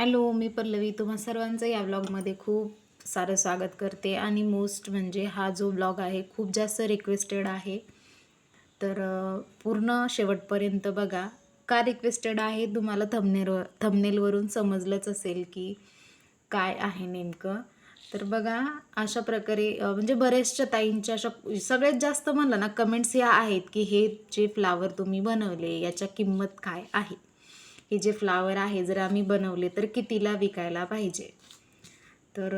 Hello मी पल्लवी. तुम्हा सर्वांचं या ब्लॉगमध्ये खूप सारं स्वागत करते. आणि मोस्ट म्हणजे हा जो ब्लॉग आहे खूप जास्त रिक्वेस्टेड आहे. तर पूर्ण शेवटपर्यंत बघा. का रिक्वेस्टेड आहे? तुम्हाला थंबनेलवर थमनेलवरून समजलंच असेल की काय आहे नेमकं. तर बघा अशा प्रकारे म्हणजे बऱ्याचशा ताईंच्या अशा सगळ्यात जास्त म्हणलं ना कमेंट्स या आहेत की हे जे फ्लावर तुम्ही बनवले याच्या किंमत काय आहे? हे जे फ्लावर आहे जर आम्ही बनवले तर कितीला विकायला पाहिजे? तर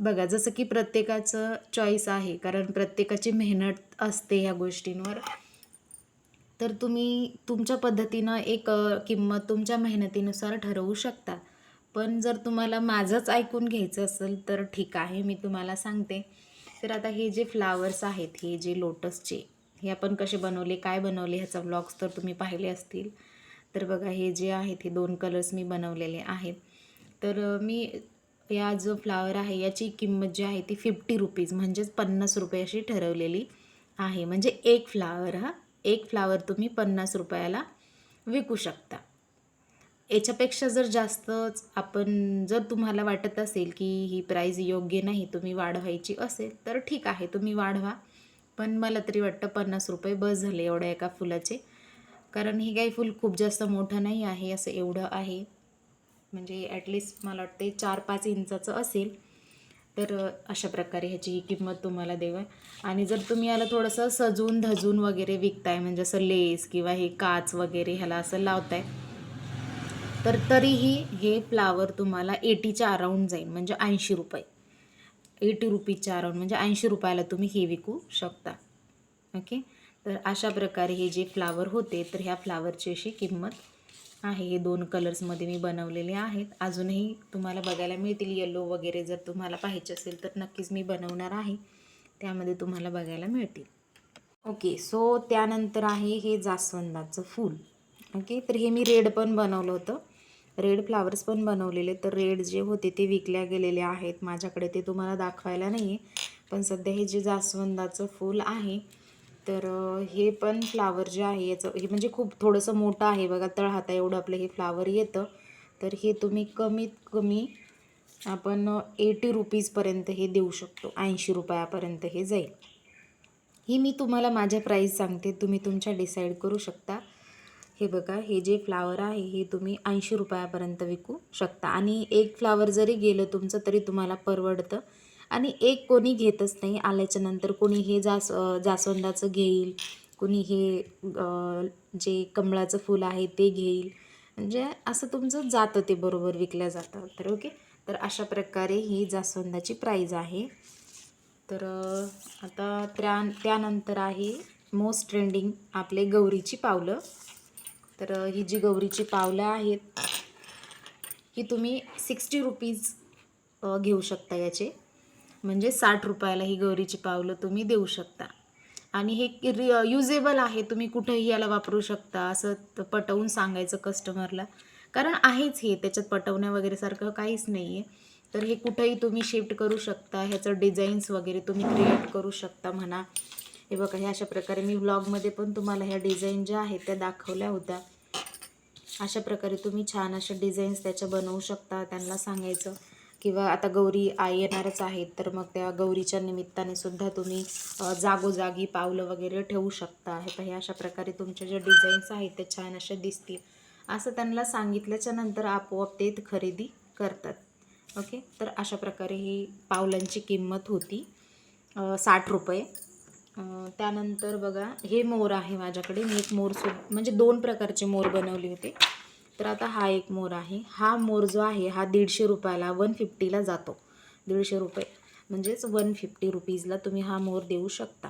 बघा जसं की प्रत्येकाचं चॉईस आहे कारण प्रत्येकाची मेहनत असते ह्या गोष्टींवर. तर तुम्ही तुमच्या पद्धतीनं एक किंमत तुमच्या मेहनतीनुसार ठरवू शकता. पण जर तुम्हाला माझंच ऐकून घ्यायचं असेल तर ठीक आहे मी तुम्हाला सांगते. तर आता हे जे फ्लावर्स आहेत हे जे लोटसचे हे आपण कसे बनवले काय बनवले ह्याचा ब्लॉग्स तर तुम्ही पाहिले असतील. तर बघा हे जे आहेत हे दोन कलर्स मी बनवलेले आहेत. तर मी या जो फ्लावर आहे याची किंमत जी आहे ती फिफ्टी रुपीज म्हणजेच पन्नास रुपये अशी ठरवलेली आहे. म्हणजे एक फ्लावर हा एक फ्लावर तुम्ही पन्नास रुपयाला विकू शकता. याच्यापेक्षा जर जास्तच आपण जर तुम्हाला वाटत असेल की ही प्राईज योग्य नाही तुम्ही वाढवायची असेल तर ठीक आहे तुम्ही वाढवा. पण मला तरी वाटतं पन्नास रुपये बस झाले एवढ्या एका फुलाचे. कारण हे काही फूल खूप जास्त मोठं नाही आहे असं एवढं आहे. म्हणजे ॲटलिस्ट मला वाटते चार पाच इंचाचं असेल. तर अशा प्रकारे ह्याची ही किंमत तुम्हाला देवा आणि जर तुम्ही याला थोडंसं सजून धजून वगैरे विकताय म्हणजे असं लेस किंवा हे काच वगैरे ह्याला असं लावताय तर तरीही हे फ्लावर तुम्हाला एटीच्या अराऊंड जाईल म्हणजे ऐंशी रुपये. एटी रुपीजच्या अराऊंड म्हणजे ऐंशी रुपयाला तुम्ही हे विकू शकता. ओके तर अशा प्रकारे हे जे फ्लावर होते तर ह्या फ्लावरची अशी किंमत आहे. हे दोन कलर्समध्ये मी बनवलेले आहेत. अजूनही तुम्हाला बघायला मिळतील. येलो वगैरे जर तुम्हाला पाहिजे असेल तर नक्कीच मी बनवणार आहे. त्यामध्ये तुम्हाला बघायला मिळतील. ओके सो त्यानंतर आहे हे जास्वंदाचं फूल. ओके तर हे मी रेड पण बनवलं होतं. रेड फ्लावर्स पण बनवलेले. तर रेड जे होते ते विकल्या गेलेले आहेत. माझ्याकडे ते तुम्हाला दाखवायला नाही आहे पण सध्या हे जे जास्वंदाचं फूल आहे तर हे पण फ्लावर जे आहे याचं हे म्हणजे खूप थोडंसं मोठं आहे बघा तळहाता एवढं आपलं हे फ्लावर येतं. तर हे तुम्ही कमीत कमी आपण एटी रुपीजपर्यंत हे देऊ शकतो. ऐंशी रुपयापर्यंत हे जाईल. ही मी तुम्हाला माझ्या प्राईस सांगते. तुम्ही तुमच्या डिसाईड करू शकता. हे बघा हे जे फ्लावर आहे हे तुम्ही ऐंशी रुपयापर्यंत विकू शकता. आणि एक फ्लावर जरी गेलं तुमचं तरी तुम्हाला परवडतं. आणि एक कोणी घेतच नाही आल्याच्यानंतर. कोणी हे जास जास्वंदाचं घेईल कोणी हे जे कमळाचं फूल आहे ते घेईल. म्हणजे असं तुमचं जातं ते बरोबर विकल्या जातं. तर ओके? तर अशा प्रकारे ही जास्वंदाची प्राईज आहे. तर आता त्या त्यानंतर आहे मोस्ट ट्रेंडिंग आपले गौरीची पावलं. तर ही जी गौरीची पावलं आहेत ही तुम्ही सिक्स्टी रुपीज घेऊ शकता याचे. म्हणजे साठ रुपयाला ही गौरीची पावलं तुम्ही देऊ शकता. आणि हे रि युजेबल आहे तुम्ही कुठेही याला वापरू शकता असं पटवून सांगायचं कस्टमरला कारण आहेच हे त्याच्यात पटवण्या वगैरे सारखं काहीच नाही आहे तर हे कुठंही तुम्ही शिफ्ट करू शकता ह्याचं डिझाईन्स वगैरे तुम्ही क्रिएट करू शकता म्हणा. हे बघा हे अशा प्रकारे मी व्लॉगमध्ये पण तुम्हाला ह्या डिझाईन ज्या आहेत त्या दाखवल्या होत्या. अशा प्रकारे तुम्ही छान अशा डिझाईन्स त्याच्या बनवू शकता त्यांना सांगायचं. किंवा आता गौरी आई येणारच आहेत तर मग त्या गौरीच्या निमित्ताने सुद्धा तुम्ही जागोजागी पावलं वगैरे ठेवू शकता. हे पाही अशा प्रकारे तुमच्या ज्या डिझाईन्स आहेत त्या छान अशा दिसतील. असं त्यांना सांगितल्याच्या नंतर आपोआप ते खरेदी करतात. ओके? तर अशा प्रकारे ही पावलांची किंमत होती साठ रुपये. त्यानंतर बघा हे मोर आहे माझ्याकडे. मी एक मोर सु म्हणजे दोन प्रकारचे मोर बनवले होते. तर आता हा एक मोर आहे. हा मोर जो आहे हा दीडशे रुपयाला वन फिफ्टीला जातो. दीडशे रुपये. म्हणजेच वन फिफ्टी रुपीजला तुम्ही हा मोर देऊ शकता.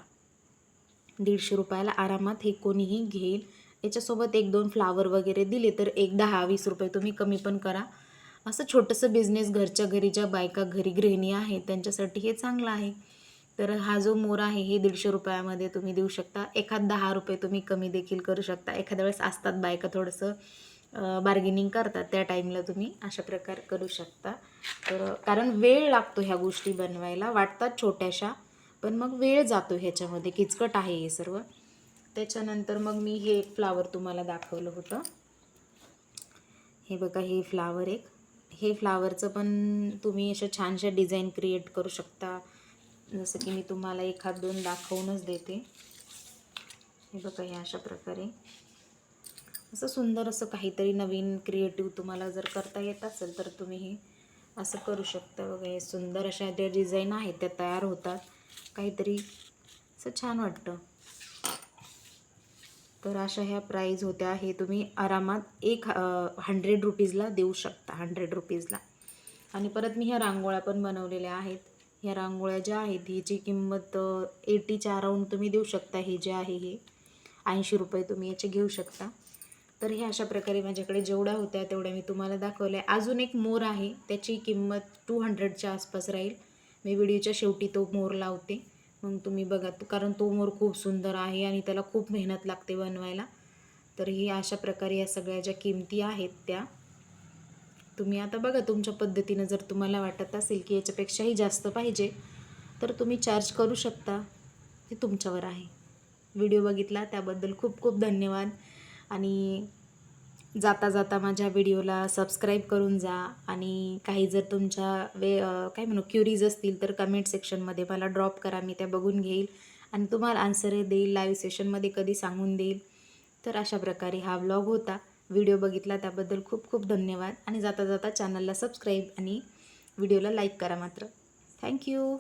दीडशे रुपयाला आरामात हे कोणीही घेईल. याच्यासोबत एक दोन फ्लावर वगैरे दिले तर एक दहा वीस रुपये तुम्ही कमी पण करा. असं छोटंसं बिझनेस घरच्या घरी ज्या बायका घरी गृहिणी आहेत त्यांच्यासाठी हे चांगलं आहे. तर हा जो मोर आहे हे दीडशे रुपयामध्ये तुम्ही देऊ शकता. एखाद दहा रुपये तुम्ही कमी देखील करू शकता. एखाद्या वेळेस असतात बायका थोडंसं. बार्गेनिंग करतात त्या टाईमला तुम्ही अशा प्रकार करू शकता. तर कारण वेळ लागतो ह्या गोष्टी बनवायला वाटतात छोट्याशा पण मग वेळ जातो ह्याच्यामध्ये किचकट आहे हे सर्व. त्याच्यानंतर मग मी हे एक फ्लावर तुम्हाला दाखवलं होतं. हे बघा हे फ्लावर एक. हे फ्लावरचं पण तुम्ही अशा छानशा डिझाईन क्रिएट करू शकता. जसं की मी तुम्हाला एखाद दोन दाखवूनच देते. हे बघा हे अशा प्रकारे. असं सुंदर असं काहीतरी नवीन क्रिएटिव्ह तुम्हाला जर करता येत असेल तर तुम्ही हे असं करू शकता बघा. हे सुंदर अशा ज्या डिझाईन आहेत त्या तयार होतात. काहीतरी असं छान वाटतं. तर अशा ह्या प्राईज होत्या. हे तुम्ही आरामात एक हंड्रेड रुपीजला देऊ शकता. हंड्रेड रुपीजला आणि परत मी ह्या रांगोळ्या पण बनवलेल्या आहेत. ह्या रांगोळ्या ज्या आहेत ह्याची किंमत एटीच्या अराऊंड तुम्ही देऊ शकता. हे जे आहे हे ऐंशी रुपये तुम्ही याचे घेऊ शकता. तर हे अशा प्रकारे माझ्याकडे जेवढ्या होत्या तेवढ्या मी तुम्हाला दाखवल्या. अजून एक मोर आहे त्याची किंमत टू हंड्रेडच्या आसपास राहील. मी व्हिडिओच्या शेवटी तो मोर लावते. मग तुम्ही बघा तो- कारण तो मोर खूप सुंदर आहे आणि त्याला खूप मेहनत लागते बनवायला. तर ही अशा प्रकारे या सगळ्या ज्या किमती आहेत त्या तुम्ही आता बघा तुमच्या पद्धतीनं जर तुम्हाला वाटत असेल की याच्यापेक्षाही जास्त पाहिजे तर तुम्ही चार्ज करू शकता. हे तुमच्यावर आहे. व्हिडिओ बघितला त्याबद्दल खूप खूप धन्यवाद. आणि जाता जाता माझ्या व्हिडिओला सबस्क्राईब करून जा. आणि काही जर तुमच्या वे काय म्हणू क्युरीज असतील तर कमेंट सेक्शनमध्ये मला ड्रॉप करा मी त्या बघून घेईल. आणि तुम्हाला आन्सर देईल लाईव्ह सेशनमध्ये कधी सांगून देईल. तर अशा प्रकारे हा व्लॉग होता. व्हिडिओ बघितला त्याबद्दल खूप खूप धन्यवाद. आणि जाता जाता चॅनलला सबस्क्राईब आणि व्हिडिओला लाईक करा मात्र. थँक्यू